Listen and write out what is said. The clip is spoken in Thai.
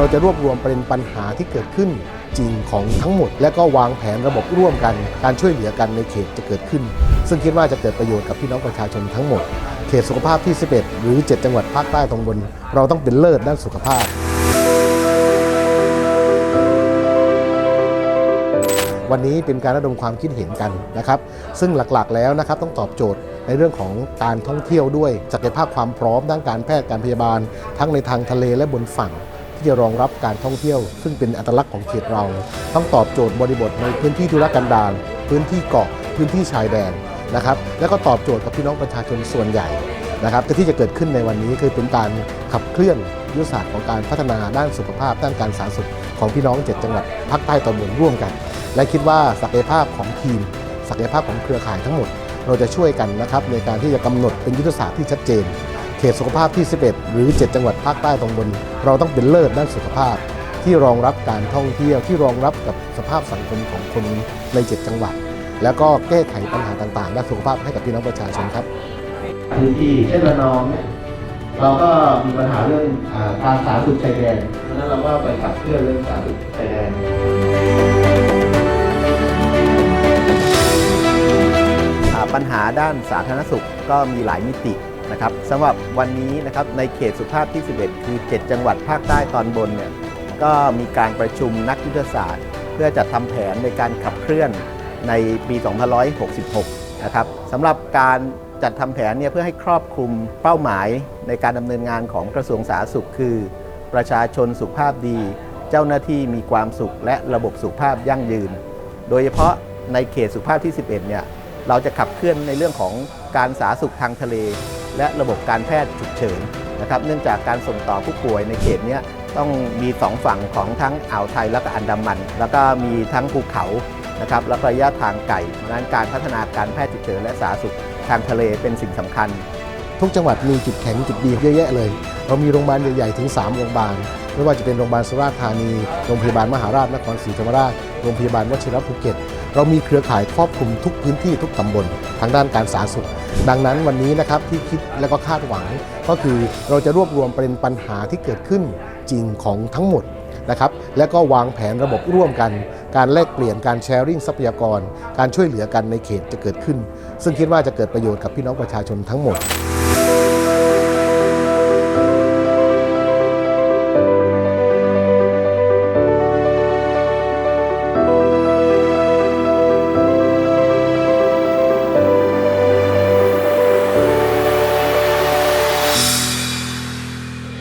เราจะรวบรวมประเด็นปัญหาที่เกิดขึ้นจริงของทั้งหมด และก็วางแผนระบบร่วมกัน การช่วยเหลือกันในเขตจะเกิดขึ้น ซึ่งคิดว่าจะเกิดประโยชน์กับพี่น้องประชาชนทั้งหมด เขตสุขภาพที่ 11 หรือ 7 จังหวัดภาคใต้ตรงบน เราต้องเป็นเลิศด้านสุขภาพวันนี้เป็นการระดมความคิดเห็นกันนะครับ ซึ่งหลักๆแล้วนะครับต้องตอบโจทย์ในเรื่องของการท่องเที่ยวด้วยศักยภาพความพร้อมด้านการแพทย์การพยาบาล ทั้งในทางทะเลและบนฝั่ง ที่จะรองรับการท่องเที่ยว ซึ่งเป็นอัตลักษณ์ของเขตเรา ต้องตอบโจทย์บริบทในพื้นที่ธุรกันดารพื้นที่เกาะพื้นที่ชายแดนนะครับแล้วก็ตอบโจทย์กับพี่น้องประชาชนส่วนใหญ่นะครับแต่ที่จะเกิดขึ้นในวันนี้คือเป็นการขับเคลื่อนยุทธศาสตร์ของการพัฒนาด้านสุขภาพ ด้านการสาธารณสุขของพี่น้องเจ็ดจังหวัดภาคใต้ตอนบนร่วมกัน และคิดว่าศักยภาพของทีม ศักยภาพของเครือข่ายทั้งหมด เราจะช่วยกันนะครับในการที่จะกำหนดเป็นยุทธศาสตร์ที่ชัดเจน เขตสุขภาพที่ 11 หรือ 7 จังหวัดภาคใต้ตรงบน เราต้องเป็นเลิศด้านสุขภาพ ที่รองรับการท่องเที่ยวที่รองรับกับสภาพสังคมของคนใน 7 จังหวัด แล้วก็แก้ไขปัญหาต่างๆด้านสุขภาพให้กับพี่น้องประชาชนครับพื้นที่เช่นระนองเนี่ยเราก็มีปัญหาเรื่องอาการสาธารณสุขชายแดนเพราะฉะนั้นเราก็ไปขับเคลื่อนเรื่องสาธารณสุขชายแดนอ่าปัญหาด้านสาธารณสุขก็มีหลายมิติ นะครับสำหรับวันนี้นะครับในเขตสุภาพที่ 11 คือ 7 จังหวัดภาคใต้ตอนบนเนี่ยก็มีการประชุมนักยุทธศาสตร์ เพื่อจัดทำแผนในการขับเคลื่อนในปี 2566 นะครับสำหรับการจัดทำแผนเนี่ยเพื่อให้ครอบคลุมเป้าหมายในการดำเนินงานของกระทรวงสาธารณสุข คือ ประชาชนสุขภาพดี เจ้าหน้าที่มีความสุข และระบบสุขภาพยั่งยืน โดยเฉพาะในเขตสุขภาพที่ 11 เนี่ยเราจะขับเคลื่อนในเรื่องของการสาธารณสุขทางทะเลและระบบการแพทย์ฉุกเฉินนะครับเนื่องจากการส่งต่อผู้ป่วยในเขตเนี้ยต้องมีสองฝั่งของทั้งอ่าวไทยและก็อันดามัน แล้วก็มีทั้งภูเขานะครับแล้วก็ระยะทางไกลดังนั้นการพัฒนาการแพทย์ฉุกเฉินและสาธารณสุขทางทะเลเป็นสิ่งสำคัญ ทุกจังหวัดมีจุดแข็งจุดดีเยอะแยะเลย เรามีโรงพยาบาลใหญ่ๆถึง 3 โรงพยาบาล ไม่ว่าจะเป็นโรงพยาบาลสุราษฎร์ธานี โรงพยาบาลมหาราชนครศรีธรรมราช โรงพยาบาลวชิรภูเก็ต เรามีเครือข่ายครอบคลุมทุกพื้นที่ทุกตำบลทางด้านการสาธารณสุข ดังนั้นวันนี้นะครับที่คิดและก็คาดหวัง ก็คือเราจะรวบรวมประเด็นปัญหาที่เกิดขึ้นจริงของทั้งหมดนะครับและก็วางแผนระบบร่วมกัน การแลกเปลี่ยนการแชร์ริ่งทรัพยากร การช่วยเหลือกันในเขตจะเกิดขึ้น ซึ่งคิดว่าจะเกิดประโยชน์กับพี่น้องประชาชนทั้งหมด